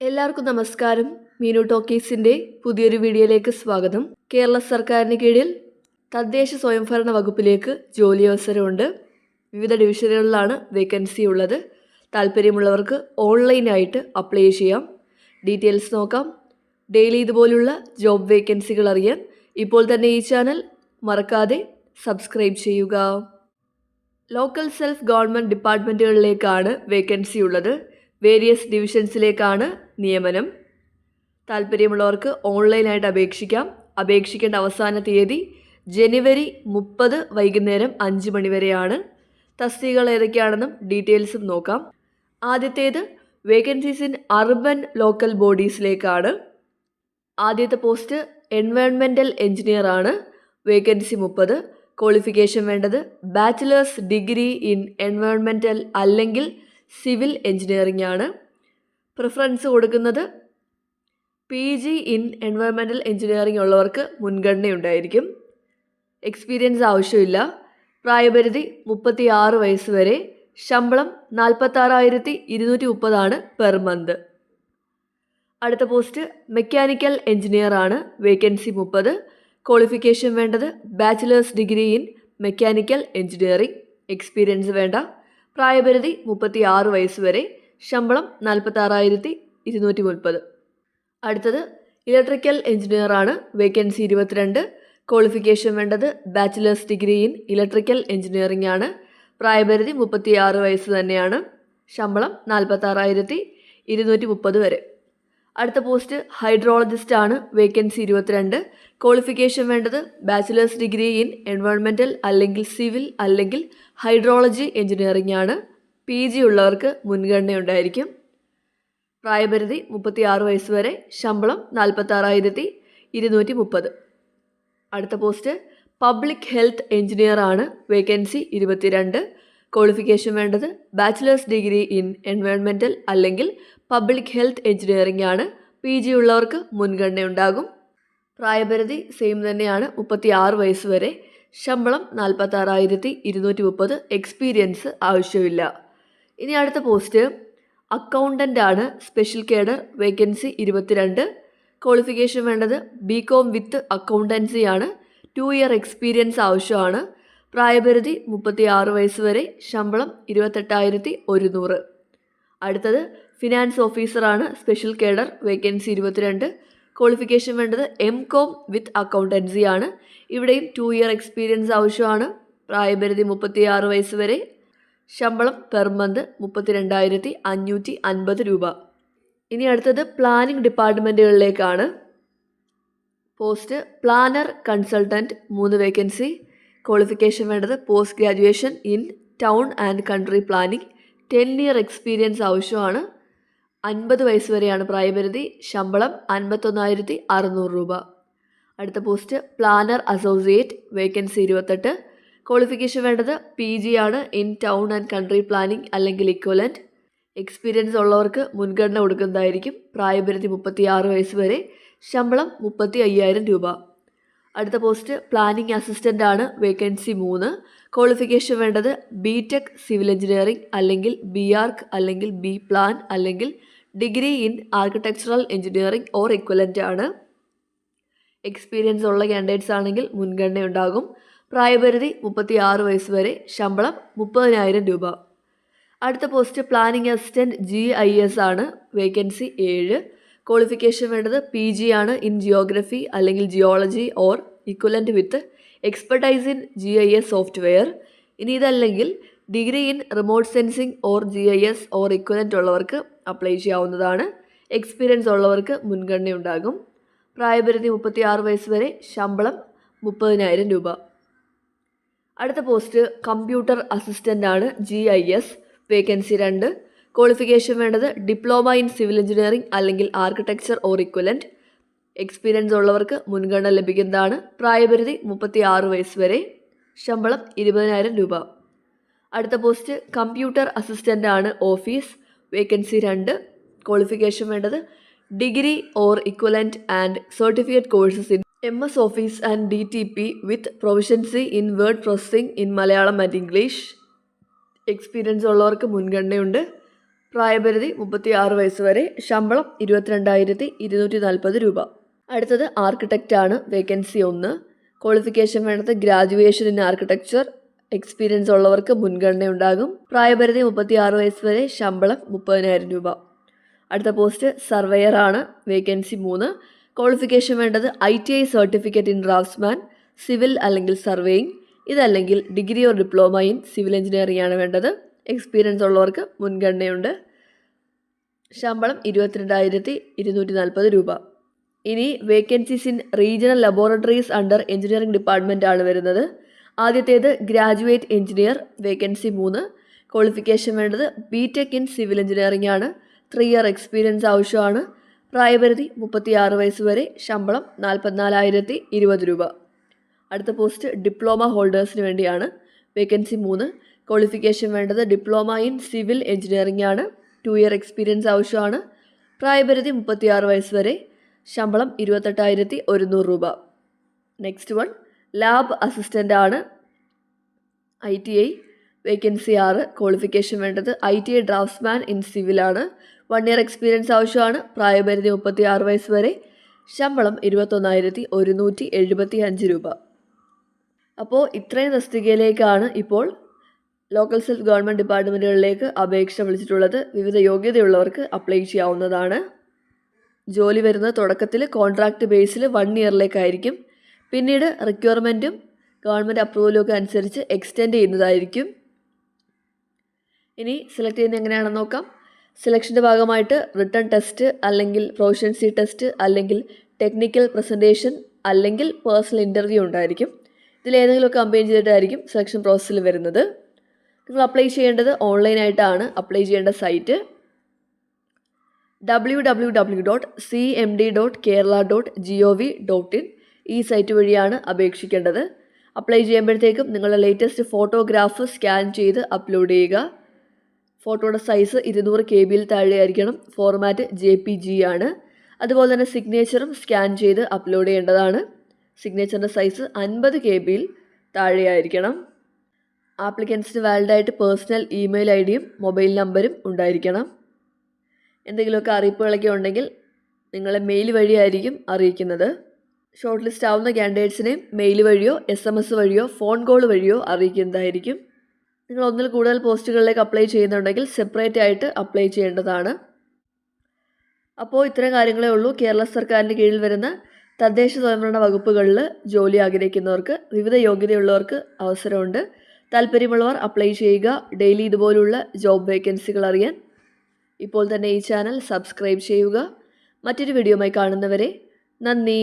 എല്ലാവർക്കും നമസ്കാരം. മീനു ടോക്കീസിന്റെ പുതിയൊരു വീഡിയോയിലേക്ക് സ്വാഗതം. കേരള സർക്കാരിന് കീഴിൽ തദ്ദേശ സ്വയംഭരണ വകുപ്പിലേക്ക് ജോലി അവസരമുണ്ട് വിവിധ ഡിവിഷനുകളിലാണ് വേക്കൻസി ഉള്ളത്. താല്പര്യമുള്ളവർക്ക് ഓൺലൈനായിട്ട് അപ്ലൈ ചെയ്യാം. ഡീറ്റെയിൽസ് നോക്കാം. ഡെയിലി ഇതുപോലുള്ള ജോബ് വേക്കൻസികൾ അറിയാൻ ഇപ്പോൾ തന്നെ ഈ ചാനൽ മറക്കാതെ സബ്സ്ക്രൈബ് ചെയ്യുക. ലോക്കൽ സെൽഫ് ഗവൺമെന്റ് ഡിപ്പാർട്ട്മെന്റുകളിലേക്കാണ് വേക്കൻസി ഉള്ളത്. വേരിയസ് ഡിവിഷൻസിലേക്കാണ് നിയമനം. താല്പര്യമുള്ളവർക്ക് ഓൺലൈനായിട്ട് അപേക്ഷിക്കാം. അപേക്ഷിക്കേണ്ട അവസാന തീയതി ജനുവരി മുപ്പത് വൈകുന്നേരം അഞ്ച് മണിവരെയാണ് തസ്തികകൾ ഏതൊക്കെയാണെന്നും ഡീറ്റെയിൽസും നോക്കാം. ആദ്യത്തേത് വേക്കൻസീസ് ഇൻ അർബൻ ലോക്കൽ ബോഡീസിലേക്കാണ്. ആദ്യത്തെ പോസ്റ്റ് എൻവയോൺമെന്റൽ എഞ്ചിനീയർ ആണ്. വേക്കൻസി മുപ്പത്. ക്വാളിഫിക്കേഷൻ വേണ്ടത് ബാച്ചിലേഴ്സ് ഡിഗ്രി ഇൻ എൻവയോൺമെന്റൽ അല്ലെങ്കിൽ സിവിൽ എഞ്ചിനീയറിംഗ് ആണ്. പ്രിഫറൻസ് കൊടുക്കുന്നത് പി ജി ഇൻ എൻവയോൺമെന്റൽ എഞ്ചിനീയറിംഗ് ഉള്ളവർക്ക് മുൻഗണനയുണ്ടായിരിക്കും. എക്സ്പീരിയൻസ് ആവശ്യമില്ല. പ്രായപരിധി മുപ്പത്തി ആറ് വയസ്സ് വരെ. ശമ്പളം നാൽപ്പത്താറായിരത്തി ഇരുന്നൂറ്റി മുപ്പതാണ് പെർ മന്ത് അടുത്ത പോസ്റ്റ് മെക്കാനിക്കൽ എഞ്ചിനീയർ ആണ്. വേക്കൻസി മുപ്പത്. ക്വാളിഫിക്കേഷൻ വേണ്ടത് bachelors degree in mechanical engineering experience വേണ്ട. പ്രായപരിധി മുപ്പത്തി ആറ് വയസ്സ് വരെ. ശമ്പളം നാൽപ്പത്താറായിരത്തി ഇരുന്നൂറ്റി മുപ്പത് അടുത്തത് ഇലക്ട്രിക്കൽ എഞ്ചിനീയർ ആണ് വേക്കൻസി ഇരുപത്തിരണ്ട്. ക്വാളിഫിക്കേഷൻ വേണ്ടത് bachelors degree in electrical engineering ആണ് പ്രായപരിധി മുപ്പത്തി ആറ് വയസ്സ് തന്നെയാണ്. ശമ്പളം നാൽപ്പത്താറായിരത്തി ഇരുന്നൂറ്റി മുപ്പത് വരെ. അടുത്ത പോസ്റ്റ് ഹൈഡ്രോളജിസ്റ്റ് ആണ് വേക്കൻസി ഇരുപത്തിരണ്ട്. ക്വാളിഫിക്കേഷൻ വേണ്ടത് ബാച്ചിലേഴ്സ് ഡിഗ്രി ഇൻ എൻവയോൺമെന്റൽ അല്ലെങ്കിൽ സിവിൽ അല്ലെങ്കിൽ ഹൈഡ്രോളജി എഞ്ചിനീയറിംഗ് ആണ് പി ജി ഉള്ളവർക്ക് മുൻഗണനയുണ്ടായിരിക്കും. പ്രായപരിധി മുപ്പത്തി ആറ് വയസ്സ് വരെ ശമ്പളം നാൽപ്പത്താറായിരത്തി ഇരുന്നൂറ്റി മുപ്പത് അടുത്ത പോസ്റ്റ് പബ്ലിക് ഹെൽത്ത് എഞ്ചിനീയർ ആണ് വേക്കൻസി ഇരുപത്തിരണ്ട്. ക്വാളിഫിക്കേഷൻ വേണ്ടത് ബാച്ചിലേഴ്സ് ഡിഗ്രി ഇൻ എൻവയോൺമെന്റൽ അല്ലെങ്കിൽ പബ്ലിക് ഹെൽത്ത് എഞ്ചിനീയറിംഗ് ആണ്. പി ജി ഉള്ളവർക്ക് മുൻഗണനയുണ്ടാകും. പ്രായപരിധി സെയിം തന്നെയാണ് മുപ്പത്തി ആറ് വയസ്സ് വരെ ശമ്പളം നാൽപ്പത്താറായിരത്തി ഇരുന്നൂറ്റി മുപ്പത് എക്സ്പീരിയൻസ് ആവശ്യമില്ല. ഇനി അടുത്ത പോസ്റ്റ് അക്കൗണ്ടന്റ് ആണ് സ്പെഷ്യൽ കേഡർ വേക്കൻസി ഇരുപത്തിരണ്ട്. ക്വാളിഫിക്കേഷൻ വേണ്ടത് ബി കോം വിത്ത് അക്കൗണ്ടൻസി ആണ്. ടു ഇയർ എക്സ്പീരിയൻസ് ആവശ്യമാണ്. പ്രായപരിധി മുപ്പത്തി ആറ് വയസ്സ് വരെ ശമ്പളം ഇരുപത്തെട്ടായിരത്തി ഒരുന്നൂറ് അടുത്തത് ഫിനാൻസ് ഓഫീസറാണ് സ്പെഷ്യൽ കേഡർ വേക്കൻസി ഇരുപത്തിരണ്ട്. ക്വാളിഫിക്കേഷൻ വേണ്ടത് എം കോം വിത്ത് അക്കൗണ്ടൻസി ആണ്. ഇവിടെയും ടു ഇയർ എക്സ്പീരിയൻസ് ആവശ്യമാണ്. പ്രായപരിധി മുപ്പത്തി ആറ് വയസ്സ് വരെ ശമ്പളം പെർ മന്ത് മുപ്പത്തി രണ്ടായിരത്തി അഞ്ഞൂറ്റി അൻപത് രൂപ. ഇനി അടുത്തത് പ്ലാനിംഗ് ഡിപ്പാർട്ട്മെന്റുകളിലേക്കാണ് പോസ്റ്റ് പ്ലാനർ കൺസൾട്ടന്റ് മൂന്ന് വേക്കൻസി. ക്വാളിഫിക്കേഷൻ വേണ്ടത് post graduation in town and country planning. Ten year experience ആവശ്യമാണ്. അൻപത് വയസ്സ് വരെയാണ് പ്രായപരിധി. ശമ്പളം അൻപത്തൊന്നായിരത്തി അറുന്നൂറ് രൂപ. അടുത്ത പോസ്റ്റ് പ്ലാനർ അസോസിയേറ്റ് വേക്കൻസി ഇരുപത്തെട്ട്. ക്വാളിഫിക്കേഷൻ വേണ്ടത് പി ജി ആണ്. In town and country planning അല്ലെങ്കിൽ ഇക്വലന്റ് എക്സ്പീരിയൻസ് ഉള്ളവർക്ക് മുൻഗണന കൊടുക്കുന്നതായിരിക്കും. പ്രായപരിധി മുപ്പത്തി ആറ് വയസ്സ് വരെ. ശമ്പളം മുപ്പത്തി അയ്യായിരം രൂപ. അടുത്ത പോസ്റ്റ് പ്ലാനിംഗ് അസിസ്റ്റന്റ് ആണ്. വേക്കൻസി മൂന്ന്. ക്വാളിഫിക്കേഷൻ വേണ്ടത് ബി ടെക് സിവിൽ എഞ്ചിനീയറിംഗ് അല്ലെങ്കിൽ ബി ആർക്ക് അല്ലെങ്കിൽ ബി പ്ലാൻ അല്ലെങ്കിൽ degree in architectural engineering or equivalent ആണ്. എക്സ്പീരിയൻസ് ഉള്ള കാൻഡിഡേറ്റ്സ് ആണെങ്കിൽ മുൻഗണന ഉണ്ടാകും. പ്രായപരിധി മുപ്പത്തി ആറ് വയസ്സ് വരെ ശമ്പളം മുപ്പതിനായിരം രൂപ. അടുത്ത post planning assistant G I S ആണ് വേക്കൻസി ഏഴ്. ക്വാളിഫിക്കേഷൻ വേണ്ടത് പി ജി ആണ് ഇൻ ജിയോഗ്രഫി അല്ലെങ്കിൽ geology or equivalent with expertise in G I S software ഇനി ഇതല്ലെങ്കിൽ degree in remote sensing or G I S or equivalent ഉള്ളവർക്ക് apply ചെയ്യാവുന്നതാണ്. Experience ഉള്ളവർക്ക് മുൻഗണന ഉണ്ടാകും പ്രായപരിധി മുപ്പത്തി ആറ് വയസ്സ് വരെ ശമ്പളം മുപ്പതിനായിരം രൂപ. അടുത്ത പോസ്റ്റ് കമ്പ്യൂട്ടർ അസിസ്റ്റന്റ് ആണ് ജി ഐ എസ് വേക്കൻസി രണ്ട്. ക്വാളിഫിക്കേഷൻ വേണ്ടത് ഡിപ്ലോമ ഇൻ സിവിൽ എഞ്ചിനീയറിംഗ് അല്ലെങ്കിൽ ആർക്കിടെക്ചർ ഓർ ഇക്വലന്റ് എക്സ്പീരിയൻസ് ഉള്ളവർക്ക് മുൻഗണന ലഭിക്കുന്നതാണ് പ്രായപരിധി മുപ്പത്തി ആറ് വയസ്സ് വരെ. ശമ്പളം ഇരുപതിനായിരം രൂപ. അടുത്ത പോസ്റ്റ് കമ്പ്യൂട്ടർ അസിസ്റ്റന്റ് ആണ് ഓഫീസ് വേക്കൻസി രണ്ട്. ക്വാളിഫിക്കേഷൻ വേണ്ടത് degree or equivalent and certificate courses in M S office and D T P with proficiency in word processing in Malayalam and English experience ഉള്ളവർക്ക് മുൻഗണനയുണ്ട്. പ്രായപരിധി മുപ്പത്തി ആറ് വയസ്സ് വരെ. ശമ്പളം ഇരുപത്തിരണ്ടായിരത്തി ഇരുന്നൂറ്റി നാൽപ്പത് രൂപ. അടുത്തത് ആർക്കിടെക്റ്റ് ആണ് വേക്കൻസി ഒന്ന്. ക്വാളിഫിക്കേഷൻ വേണ്ടത് ഗ്രാജുവേഷൻ ഇൻ ആർക്കിടെക്ചർ എക്സ്പീരിയൻസ് ഉള്ളവർക്ക് മുൻഗണന ഉണ്ടാകും പ്രായപരിധി മുപ്പത്തി ആറ് വയസ്സ് വരെ. ശമ്പളം മുപ്പതിനായിരം രൂപ. അടുത്ത പോസ്റ്റ് സർവേയർ ആണ് വേക്കൻസി മൂന്ന്. ക്വാളിഫിക്കേഷൻ വേണ്ടത് I T I certificate in draftsman civil അല്ലെങ്കിൽ surveying ഇതല്ലെങ്കിൽ degree or diploma in civil engineering ആണ് വേണ്ടത്. എക്സ്പീരിയൻസ് ഉള്ളവർക്ക് മുൻഗണനയുണ്ട്. ശമ്പളം ഇരുപത്തിരണ്ടായിരത്തി ഇരുന്നൂറ്റി നാൽപ്പത് രൂപ. ഇനി vacancies in regional laboratories under engineering department ആണ് വരുന്നത്. ആദ്യത്തേത് ഗ്രാജുവേറ്റ് എഞ്ചിനീയർ വേക്കൻസി മൂന്ന്. ക്വാളിഫിക്കേഷൻ വേണ്ടത് B tech in civil engineering ആണ്. ത്രീ ഇയർ എക്സ്പീരിയൻസ് ആവശ്യമാണ്. പ്രായപരിധി മുപ്പത്തി ആറ് വയസ്സ് വരെ ശമ്പളം നാൽപ്പത്തിനാലായിരത്തി ഇരുപത് രൂപ. അടുത്ത പോസ്റ്റ് ഡിപ്ലോമ ഹോൾഡേഴ്സിന് വേണ്ടിയാണ്. വേക്കൻസി മൂന്ന്. ക്വാളിഫിക്കേഷൻ വേണ്ടത് ഡിപ്ലോമ ഇൻ സിവിൽ എഞ്ചിനീയറിംഗ് ആണ്. ടു ഇയർ എക്സ്പീരിയൻസ് ആവശ്യമാണ്. പ്രായപരിധി മുപ്പത്തിയാറ് വയസ്സ് വരെ ശമ്പളം ഇരുപത്തെട്ടായിരത്തി ഒരുന്നൂറ് രൂപ. നെക്സ്റ്റ് വൺ ലാബ് അസിസ്റ്റന്റ് ആണ്. ഐ ടി ഐ വേക്കൻസി ആറ്. ക്വാളിഫിക്കേഷൻ വേണ്ടത് I T I draftsman in സിവിലാണ് one year experience ആവശ്യമാണ്. പ്രായപരിധി മുപ്പത്തി ആറ് വയസ്സ് വരെ. ശമ്പളം ഇരുപത്തൊന്നായിരത്തി ഒരുന്നൂറ്റി എഴുപത്തി അഞ്ച് രൂപ. അപ്പോൾ ഇത്രയും തസ്തികയിലേക്കാണ് ഇപ്പോൾ ലോക്കൽ സെൽഫ് ഗവൺമെന്റ് ഡിപ്പാർട്ട്മെന്റുകളിലേക്ക് അപേക്ഷ വിളിച്ചിട്ടുള്ളത്. വിവിധ യോഗ്യതയുള്ളവർക്ക് അപ്ലൈ ചെയ്യാവുന്നതാണ്. ജോലി വരുന്ന തുടക്കത്തിൽ കോൺട്രാക്റ്റ് ബേസിൽ വൺ ഇയറിലേക്കായിരിക്കും പിന്നീട് റിക്വയർമെന്റും ഗവൺമെന്റ് അപ്രൂവലും ഒക്കെ അനുസരിച്ച് എക്സ്റ്റെൻഡ് ചെയ്യുന്നതായിരിക്കും. ഇനി സെലക്ട് ചെയ്യുന്നത് എങ്ങനെയാണെന്ന് നോക്കാം. സെലക്ഷന്റെ ഭാഗമായിട്ട് റിട്ടേൺ ടെസ്റ്റ് അല്ലെങ്കിൽ പ്രൊഫഷൻസി ടെസ്റ്റ് അല്ലെങ്കിൽ ടെക്നിക്കൽ പ്രസന്റേഷൻ അല്ലെങ്കിൽ പേഴ്സണൽ ഇന്റർവ്യൂ ഉണ്ടായിരിക്കും. ഇതിലേതെങ്കിലുമൊക്കെ കമ്പയിൻ ചെയ്തിട്ടായിരിക്കും സെലക്ഷൻ പ്രോസസ്സിൽ വരുന്നത്. നിങ്ങൾ അപ്ലൈ ചെയ്യേണ്ടത് ഓൺലൈനായിട്ടാണ് അപ്ലൈ ചെയ്യേണ്ട site W W W dot C M D dot Kerala dot G O V dot in ഈ സൈറ്റ് വഴിയാണ് അപേക്ഷിക്കേണ്ടത്. അപ്ലൈ ചെയ്യുമ്പോഴത്തേക്കും നിങ്ങളുടെ ലേറ്റസ്റ്റ് ഫോട്ടോഗ്രാഫ് സ്കാൻ ചെയ്ത് അപ്ലോഡ് ചെയ്യുക. ഫോട്ടോയുടെ സൈസ് ഇരുന്നൂറ് കെ ബിയിൽ താഴെയായിരിക്കണം. ഫോർമാറ്റ് ജെ പി ജി ആണ്. അതുപോലെ തന്നെ സിഗ്നേച്ചറും സ്കാൻ ചെയ്ത് അപ്ലോഡ് ചെയ്യേണ്ടതാണ്. സിഗ്നേച്ചറിന്റെ സൈസ് അൻപത് കെ ബിയിൽ താഴെയായിരിക്കണം. ആപ്ലിക്കൻസിന് വാലിഡായിട്ട് പേഴ്സണൽ ഇമെയിൽ ഐ ഡിയും മൊബൈൽ നമ്പരും ഉണ്ടായിരിക്കണം. എന്തെങ്കിലുമൊക്കെ അറിയിപ്പുകളൊക്കെ ഉണ്ടെങ്കിൽ നിങ്ങളെ മെയിൽ വഴിയായിരിക്കും അറിയിക്കുന്നത്. ഷോർട്ട് ലിസ്റ്റ് ആവുന്ന കാൻഡിഡേറ്റ്സിനെയും മെയിൽ വഴിയോ എസ് എം എസ് വഴിയോ ഫോൺ കോൾ വഴിയോ അറിയിക്കുന്നതായിരിക്കും. നിങ്ങൾ ഒന്നിൽ കൂടുതൽ പോസ്റ്റുകളിലേക്ക് അപ്ലൈ ചെയ്യുന്നുണ്ടെങ്കിൽ സെപ്പറേറ്റ് ആയിട്ട് അപ്ലൈ ചെയ്യേണ്ടതാണ്. അപ്പോൾ ഇത്തരം കാര്യങ്ങളേ ഉള്ളൂ. കേരള സർക്കാരിന്റെ കീഴിൽ വരുന്ന തദ്ദേശ സ്വയംഭരണ വകുപ്പുകളിൽ ജോലി ആഗ്രഹിക്കുന്നവർക്ക് വിവിധ യോഗ്യതയുള്ളവർക്ക് അവസരമുണ്ട്. താല്പര്യമുള്ളവർ അപ്ലൈ ചെയ്യുക. ഡെയിലി ഇതുപോലുള്ള ജോബ് വേക്കൻസികൾ അറിയാൻ ഇപ്പോൾ തന്നെ ഈ ചാനൽ സബ്സ്ക്രൈബ് ചെയ്യുക. മറ്റൊരു വീഡിയോയുമായി കാണുന്നവരെ നന്ദി.